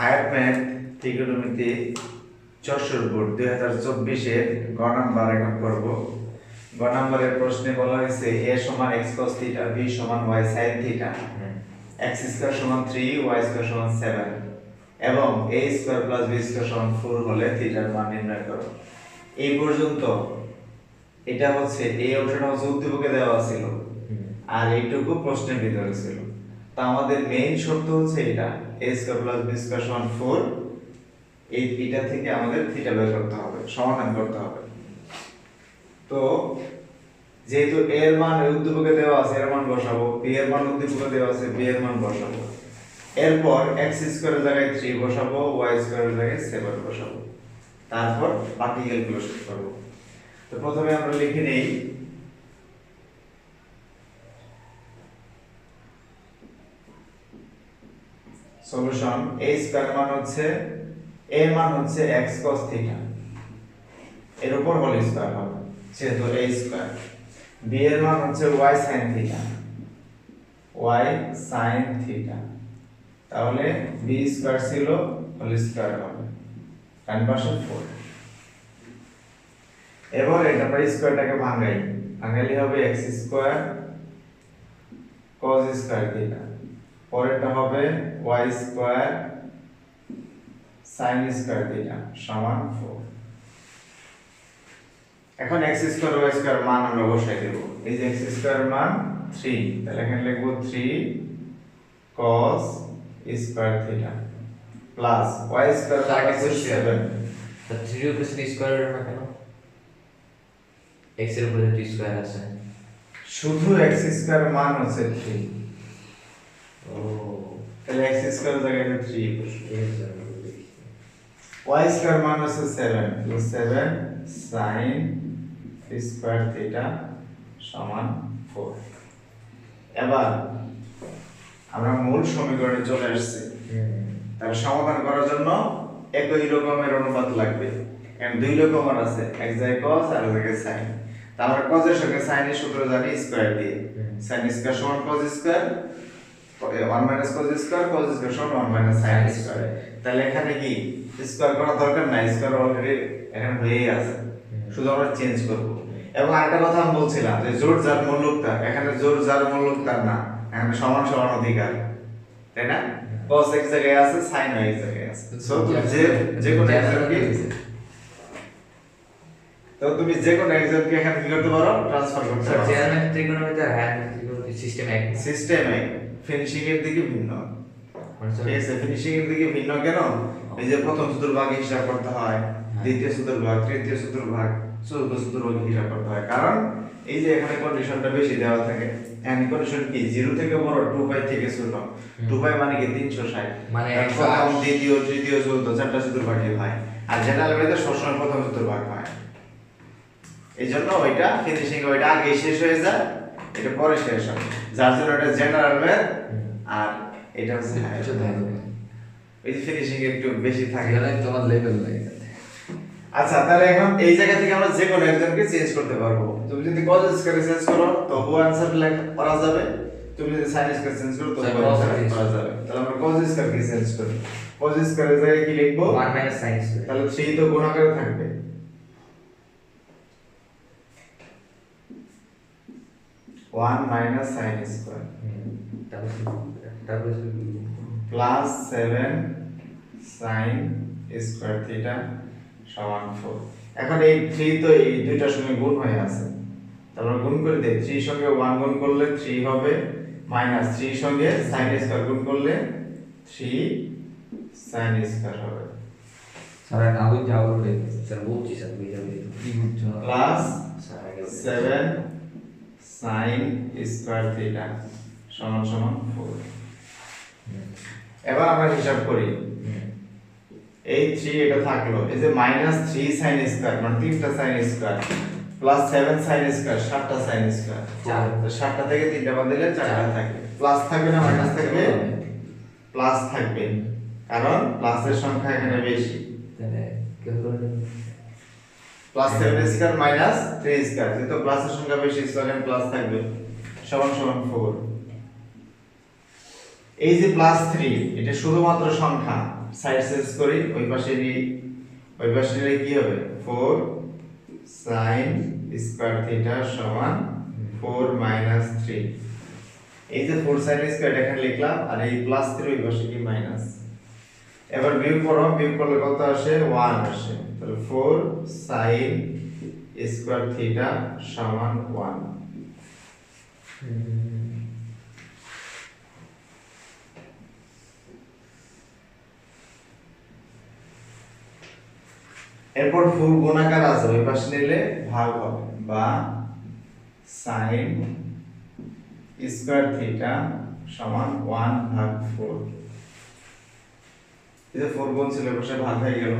Higher math ত্রিকোণমিতি Jessore board দুই হাজার চব্বিশের গ নাম্বার এখন করব। গ নাম্বারের প্রশ্নে বলা হয়েছে এ সমান এক্স কস থিটা, বি সমান y sine theta, x square সমান থ্রি, ওয়াই স্কোয়ার সমান সেভেন এবং a square plus b square সমান ফোর হলে থিটার মান নির্ণয় করো। এই পর্যন্ত এটা হচ্ছে, এই অংশটা হচ্ছে উদ্দীপকে দেওয়া ছিল। আর এইটুকু প্রশ্নের ভিতরে ছিল। তা আমাদের মেইন শর্ত হচ্ছে এটা, a square plus b square সমান 4 এই এটা থেকে আমাদের থিটা বের করতে হবে, সমাধান করতে হবে। তো যেহেতু a এর মান উদ্দীপকে দেওয়া আছে এর মান বসাবো, b এর মান উদ্দীপকে দেওয়া আছে, b এর মান বসাবো। এরপর x স্কয়ারের জায়গায় 3 বসাবো, y স্কয়ারের জায়গায় 7 বসাবো। তারপর বাকি ক্যালকুলেশন করব। তো প্রথমে আমরা লিখে নেই সলিউশন a স্কয়ার মান হচ্ছে, a মান হচ্ছে x cos থিটা এর উপর হোল স্কয়ার হবে, যেহেতু a স্কয়ার b এর মান হচ্ছে y sin theta y sin theta তাহলে b স্কয়ার ছিল হোল স্কয়ার হবে ডান পাশে 4 এবার এটা আমরা স্কয়ারটাকে ভাঙাই। ভাঙালি হবে x square cos square theta পরেরটা হবে y square sin square theta সমান 4 এখন x স্কয়ার y স্কয়ার মান আমরা বসাই দেব। এই যে x স্কয়ার মান 3 তাহলে এখানে লিখব 3 cos square theta plus y square মান। 7 তা থ্রি উপরে স্কোয়ার না কেন এক্সের উপরে থ্রি স্কোয়ার আছে। শুধু x স্কয়ার মান হচ্ছে 3 ও তাহলে x স্কয়ার জায়গায় 3 বসবে y স্কয়ার মান হচ্ছে 7 তাহলে 7 sin স্কয়ার থিটা সমান 4 এবার আমরা মূল সমীকরণে চলে আসছি। তাহলে সমাধান করার জন্য একই রকমের অনুপাত লাগবে। কারণ দুই রকমের আছে এক জায়গায় cos আর এক জায়গায় sin তা আমরা cos এর সঙ্গে sin সূত্র জানি স্কয়ার দিয়ে। sin স্কয়ার সমান cos square 1 minus cos square cos square সমান 1 মাইনাস sin স্কয়ার তাহলে এখানে কি? স্কয়ার করা দরকার নাই স্কয়ার অলরেডি এখানে হয়েই আছে। শুধু আমরা চেঞ্জ করব। এবং আরেকটা কথা আমি বলছিলাম যে জোর যার তার এখানে জোর যার তার না এখানে সমান সমান অধিকার। তাই না? cos এক জায়গায় আছে sin এক জায়গায় আছে। সো যে যে কোনো একজনকে তো তুমি যে কোনো একজনকে এখানে কি করতে পারো? ট্রান্সফার করতে পারো। চেয়ারম্যান ত্রিকোণমিতি আর হ্যান্ড ত্রিকোণমিতি সিস্টেম এক। সিস্টেম এক। ফিনিশিং এর দিকে ভিন্ন। ঠিক আছে ফিনিশিং এর দিকে ভিন্ন কেন? এই যে প্রথম চতুর্ভাগ হিসাব করতে হয় দ্বিতীয় চতুর্ভাগ তৃতীয় চতুর্ভাগ চতুর্থ চতুর্ভাগ হিসাব করতে হয়। কারণ এই যে এখানে কন্ডিশনটা বেশি দেওয়া থাকে এন্ড কন্ডিশন কি? জিরো থেকে বড় টু পাই থেকে ছোট। টু পাই মানে কি? তিনশো ষাট। মানে প্রথম দ্বিতীয় তৃতীয় চতুর্থ চারটা চতুর্ভাগই হয়। আর জেনারেল মেথে সবসময় প্রথম চতুর্ভাগ হয়। এই জন্য ওইটা ফিনিশিং ওইটা আগে শেষ হয়ে যায়। এটা পরে শেষ হয় যার জন্য এটা জেনারেল ম্যাথ আর এটা হচ্ছে এই যে ফিনিশিং একটু বেশি থাকে। এখানে তোমার লেভেল লাগে আচ্ছা তাহলে এখন এই জায়গা থেকে আমরা যে কোনো একজনকে চেঞ্জ করতে পারব। তুমি যদি কজ স্কয়ারে চেঞ্জ করো তবু আনসার লেখ করা যাবে? তুমি যদি সাইন স্কয়ার চেঞ্জ করো তবু Sir, cos আনসার করা যাবে। তাহলে আমরা কজ স্কয়ারকে চেঞ্জ করি। কজ স্কয়ারের জায়গায় কি লিখব? ওয়ান মাইনাস সাইন স্কোয়ার তাহলে সেই তো গুণ আকারে থাকবে। One minus sine square plus seven sine square theta সমান ফোর এখন এই থ্রি তো এই দুইটার সঙ্গে গুণ হয়ে আছে। তারপর গুণ করে দিই। থ্রি সঙ্গে ওয়ান গুণ করলে থ্রি হবে মাইনাস থ্রি সঙ্গে সাইন স্কোয়ার গুণ করলে থ্রি সাইন স্কোয়ার হবে। স্যার না হয়ে স্যার বলছি স্যার বুঝে যাবে plus seven sine square theta সমান সমান ফোর এবার আমরা হিসাব করি। এই থ্রি এটা থাকল এই যে মাইনাস থ্রি সাইন স্কোয়ার মানে তিনটা sine square plus seven sine square সাতটা সাইন স্কোয়ার সাতটা থেকে তিনটা বাদ দিলে চারটা চার। থাকবে। প্লাস থাকবে না মাইনাস থাকবে? প্লাস থাকবে। কারণ প্লাসের সংখ্যা এখানে বেশি। Plus seven square minus three square যেহেতু প্লাসের সংখ্যা বেশি স্কোয়ার প্লাস থাকবে। সমান সমান ফোর এই যে প্লাস থ্রি এটা শুধুমাত্র সংখ্যা। সাইড চেঞ্জ করি, ওই পাশে ওই পাশে নিলে কি হবে? ফোর সাইন স্কোয়ার থিটা সমান ফোর মাইনাস থ্রি এই যে ফোর সাইন স্কোয়ার এখানে লিখলাম, আর এই প্লাস থ্রি ওই পাশে কি মাইনাস এবার বিয়োগ করো, বিয়োগ করলে কত আসে? ওয়ান আসে। তাহলে ফোর সাইন স্কোয়ার থিটা সমান ওয়ান। এরপর ফুল গুণাকার আছে, ওই পাশে নিলে ভাগ হবে বা সাইন স্কোয়ার থিটা সমান ওয়ান ভাগ ফোর। এই যে ফোর গুণ ছিল পাশে ভাগ হয়ে গেল।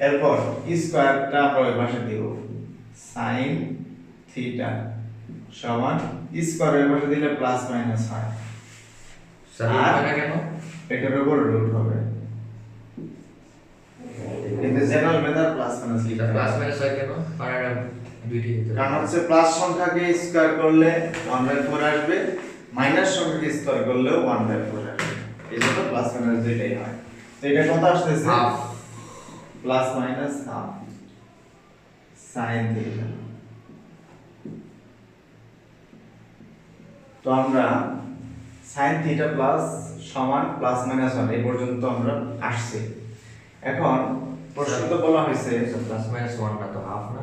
এরপর স্কোয়ারটা আমরা ওই পাশে দিব। সাইন থিটা সমান স্কোয়ার ওই পাশে দিলে প্লাস মাইনাস হয়। আর- কেন? এটার উপর রুট হবে। কিন্তু general method plus minus sir plus minus হয় কেন? এটা দুইটি কারণ হচ্ছে প্লাস সংখ্যাকে স্কোয়ার করলে ওয়ান বাই ফোর আসবে মাইনাস সংখ্যাকে স্কোয়ার বাই ফোর আসবে। এই জন্য প্লাস মাইনাস দুইটাই হয়। তো এটা কত আসতেছে? Half plus minus half sine theta তো আমরা সাইন থিটা প্লাস সমান প্লাস মাইনাস ওয়ান এই পর্যন্ত আমরা আসছি। এখন প্রশ্ন তো বলা হয়েছে প্লাস মাইনাস ওয়ান না তো হাফ না।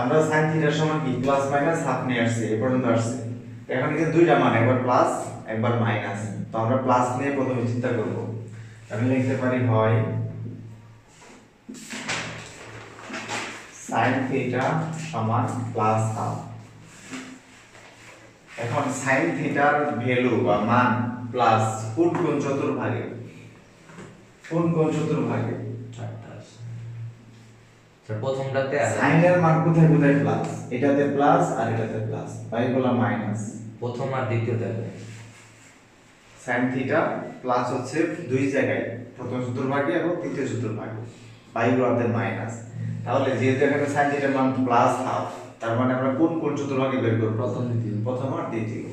আমরা সাইন থিটার সমান কি? প্লাস মাইনাস হাফ নিয়ে আসছি এই পর্যন্ত আসছে। এখন কিন্তু দুইটা মান, একবার প্লাস একবার মাইনাস তো আমরা প্লাস নিয়ে প্রথমে চিন্তা করব। আমি লিখতে পারি হয় সাইন থিটা সমান প্লাস হাফ এখন সাইন থিটার ভ্যালু বা মান প্লাস কোন কোন চতুর্ভাগে? কোন কোন চতুর্ভাগে? প্রথমটাতে সাইনের মান কোথায় কোথায় প্লাস এটাতে প্লাস আর এটাতে প্লাস বাইগুলা মাইনাস প্রথম আর দ্বিতীয়তে সাইন থিটা প্লাস হচ্ছে দুই জায়গায়। প্রথম চতুর্ভাগে এবং তৃতীয় চতুর্ভাগে বাইগুলাতে মাইনাস তাহলে যেহেতু এখানে সাইন থিটার মান প্লাস হাফ তার মানে আমরা কোন কোন চতুর্ভাগে বের করব? প্রথম দ্বিতীয়। প্রথম আর দ্বিতীয়।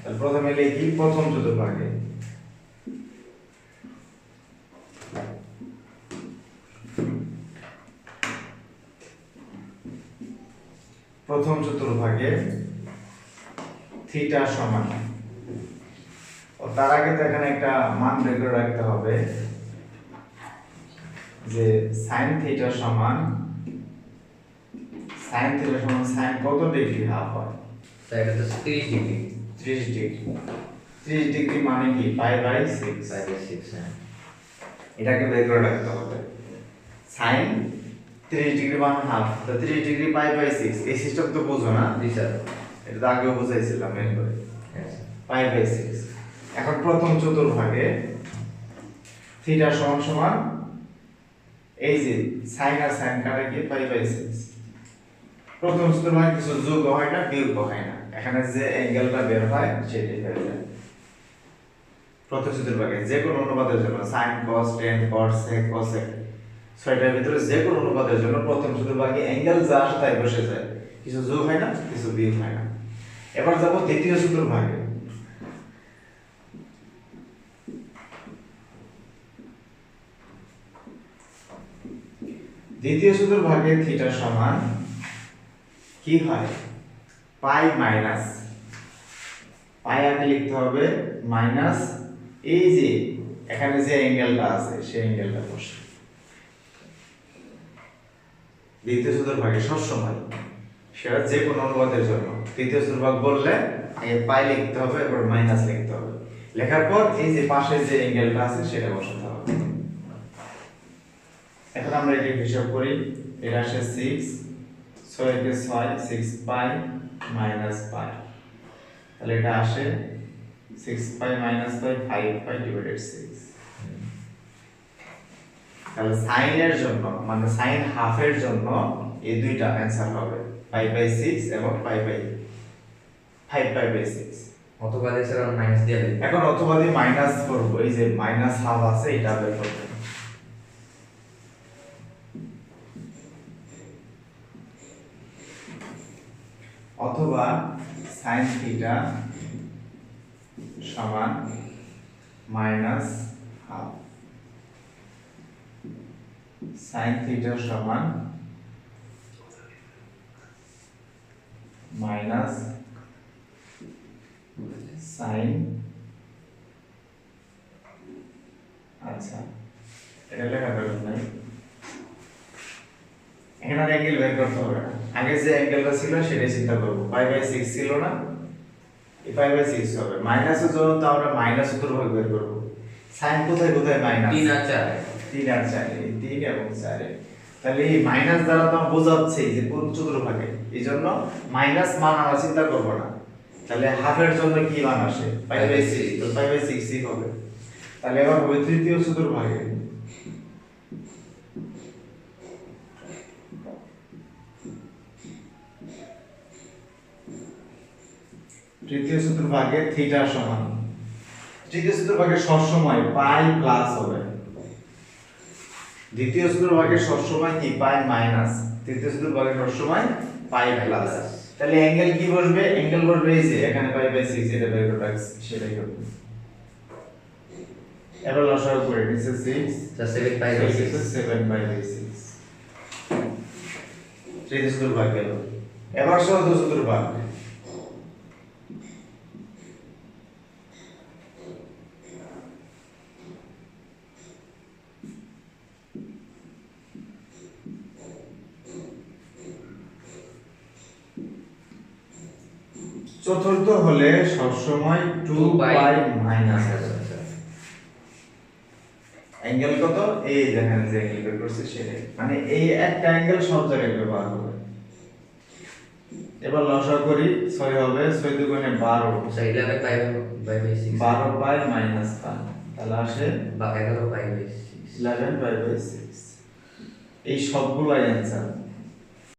তাহলে প্রথমে লিখি প্রথম চতুর্ভাগে প্রথম চতুর্ভাগে থিটা সমান। ও তার আগে তো এখানে একটা মান বের করে রাখতে হবে যে সাইন থিটা সমান সাইন থিটা সমান সাইন কত ডিগ্রি হাফ হয়? এটা তো তিরিশ ডিগ্রি। ত্রিশ ডিগ্রি। ত্রিশ ডিগ্রি মানে কি? Pi by six five by six হ্যাঁ। এটাকে বের করে রাখতে হবে। সাইন ত্রিশ ডিগ্রি মানে হাফ। তো ত্রিশ ডিগ্রি পাই বাই সিক্স এই সিস্টেম তো বোঝো না স্যার এটা তো আগেও বুঝাইছিলাম মেন করে। পাই বাই সিক্স এখন প্রথম চতুর্ভাগে থিটা সমান সমান এই যে সাইন আর সাইন কাটা গিয়ে পাই বাই সিক্স প্রথম চতুর্ভাগে কিছু যোগ হয় না, বিয়োগ হয় না। এখানে যে অ্যাঙ্গেলটা বের হয়, সেটাই হয়ে যায়। প্রথম চতুর্ভাগে যে কোনো অনুপাতের জন্য sine cos tan cos sec cosec ছয়টার ভিতরে যে কোনো অনুপাতের জন্য প্রথম চতুর্ভাগে অ্যাঙ্গেল যা আসে তাই বসে যায়। কিছু যোগ হয় না, কিছু বিয়োগ হয় না। এবার যাব দ্বিতীয় চতুর্ভাগে। দ্বিতীয় চতুর্ভাগে থিটা সমান কি হয়? পাই মাইনাস। পাই আগে লিখতে হবে মাইনাস এই যে, এখানে যে অ্যাঙ্গেলটা আছে, সেই অ্যাঙ্গেলটা বসে। দ্বিতীয় চতুর্ভাগে সবসময় সেটা যে কোনো অনুপাতের জন্য তৃতীয় চতুর্ভাগ বললে আগে পাই লিখতে হবে এবার মাইনাস লিখতে হবে। লেখার পর এই যে পাশে যে অ্যাঙ্গেলটা আছে, সেটা বসাতে হবে। এখন আমরা এটি হিসাব করি। এটা আসে সিক্স ছয়কে ছয় সিক্স পাই মাইনাস পাই। তাহলে এটা আসে six pi minus pi five pi divided six তাহলে সাইনের জন্য মানে সাইন হাফের জন্য এই দুইটা অ্যান্সার হবে ফাইভ বাই সিক্স এবং five by five five by six অথবা স্যার মাইনাস দিয়ে এখন অথবা দিয়ে মাইনাস করব এই যে মাইনাস হাফ আছে এটা বের করতে। অথবা সাইন থিটা সমান মাইনাস হাফ সাইন থিটা সমান মাইনাস সাইন আচ্ছা এটা লেখা দরকার নাই। এখানে আর অ্যাঙ্গেল বের করতে হবে আগে যে অ্যাঙ্গেলটা ছিল সেটাই চিন্তা করব। ফাইভ বাই সিক্স ছিল না। এই ফাইভ বাই সিক্স হবে। মাইনাসের জন্য তো আমরা মাইনাস চতুর্ভাগ বের করব। সাইন কোথায় কোথায় মাইনাস তিন আর চার। তিন আর চারে তিন এবং চারে তাহলে এই মাইনাস দ্বারা তো বোঝাচ্ছে যে কোন চতুর্ভাগে। এই জন্য মাইনাস মান আমরা চিন্তা করব না। তাহলে হাফের জন্য কি মান আসে? ফাইভ বাই সিক্স তো ফাইভ বাই সিক্সই হবে। তাহলে এবার হবে তৃতীয় চতুর্ভাগে। তৃতীয় চতুর্ভাগে থিটা সমান। তৃতীয় চতুর্ভাগে সবসময় পাই প্লাস হবে। দ্বিতীয় চতুর্ভাগে সবসময় কি? Pi minus. তৃতীয় চতুর্ভাগে সবসময় পাই প্লাস। তাহলে অ্যাঙ্গেল কি বসবে? অ্যাঙ্গেল বসবে এই যে এখানে পাই বাই সিক্স এটা বের করে রাখছি সেটাই হবে এবার লসাগু করে নিচে সিক্স চার seven five by six seven by by six তৃতীয় চতুর্ভাগ গেল। এবার চতুর্থ চতুর্ভাগ চতুর্থ হলে সবসময় টু বাই মাইনাস অ্যাঙ্গেল কত? এই দেখেন যে অ্যাঙ্গেল বের করছে সেটাই মানে এই একটা অ্যাঙ্গেল সব জায়গায় ব্যবহার হবে। এবার লসা করি ছয় হবে ছয় দুগুণে বারো। আচ্ছা বাই বাই বারো বাই মাইনাস পাঁচ। তাহলে আসে এগারো by six eleven by by six এই সবগুলাই অ্যান্সার